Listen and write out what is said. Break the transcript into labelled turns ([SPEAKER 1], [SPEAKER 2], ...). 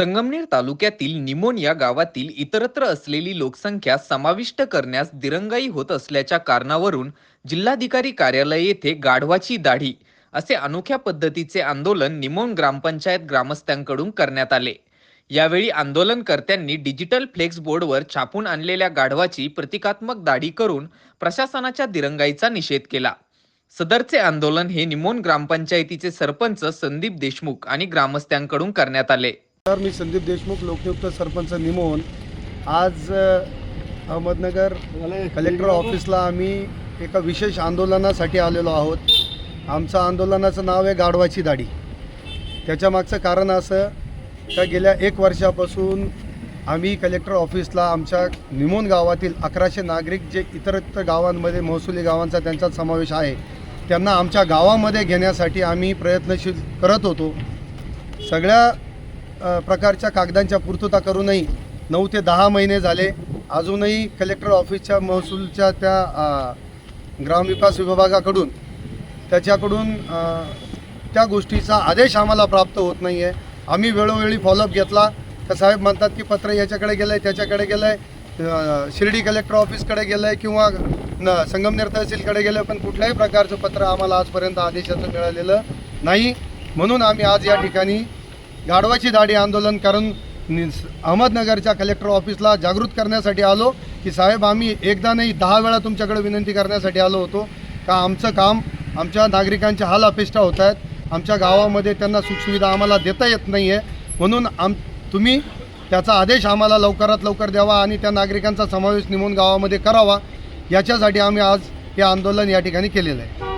[SPEAKER 1] संगमनेर तालुक्यातील निमोन या गावातील इतरत्र असलेली लोकसंख्या समाविष्ट करण्यास दिरंगाई होत असल्याच्या कारणावरून जिल्हाधिकारी कार्यालय येथे गाढवाची दाढी असे अनोख्या पद्धतीचे आंदोलन निमोन ग्रामपंचायत ग्रामस्थांकडून करण्यात आले. यावेळी आंदोलनकर्त्यांनी डिजिटल फ्लेक्स बोर्डवर छापून आणलेल्या गाढवाची प्रतिकात्मक दाढी करून प्रशासनाच्या दिरंगाईचा निषेध केला. सदरचे आंदोलन हे निमोन ग्रामपंचायतीचे सरपंच संदीप देशमुख आणि ग्रामस्थांकडून करण्यात आले.
[SPEAKER 2] तर मी संदीप देशमुख लोकनियुक्त सरपंच निमोन आज अहमदनगर कलेक्टर ऑफिसला आम्ही एका विशेष आंदोलनासाठी आलेलो आहोत. आमचं आंदोलनाचं नाव आहे गाढवाची दाढी. त्याच्यामागचं कारण असं का गेल्या एक वर्षापासून आम्ही कलेक्टर ऑफिसला आमच्या निमोन गावातील अकराशे नागरिक जे इतरत्र गावांमध्ये महसुली गावांचा त्यांचा समावेश आहे त्यांना आमच्या गावामध्ये घेण्यासाठी आम्ही प्रयत्नशील करत होतो. सगळ्या प्रकारच्या कागदांच्या पूर्तता करूनही नऊ ते दहा महिने झाले. अजूनही कलेक्टर ऑफिसच्या महसूलच्या त्या ग्रामविकास विभागाकडून त्याच्याकडून त्या गोष्टीचा आदेश आम्हाला प्राप्त होत नाही आहे आम्ही वेळोवेळी फॉलोअप घेतला. तर साहेब म्हणतात की पत्र याच्याकडे गेलं आहे त्याच्याकडे गेलं आहे शिर्डी कलेक्टर ऑफिसकडे गेलं आहे किंवा न संगमनेर तहसीलकडे गेलं पण कुठल्याही प्रकारचं पत्र आम्हाला आजपर्यंत आदेशाचं मिळालेलं नाही. म्हणून आम्ही आज या ठिकाणी गाढवाची दाढी आंदोलन करून अहमदनगरच्या कलेक्टर ऑफिसला जागृत करण्यासाठी आलो की साहेब आम्ही एकदा नाही दहा वेळा तुमच्याकडे विनंती करण्यासाठी आलो होतो. का आमचं काम आमच्या नागरिकांच्या हाल अपेष्टा होत आहेत. आमच्या गावामध्ये त्यांना सुखसुविधा आम्हाला देता येत नाही आहे म्हणून आम तुम्ही त्याचा आदेश आम्हाला लवकरात लवकर द्यावा आणि त्या नागरिकांचा समावेश निमून गावामध्ये करावा. याच्यासाठी आम्ही आज हे आंदोलन या ठिकाणी केलेलं आहे.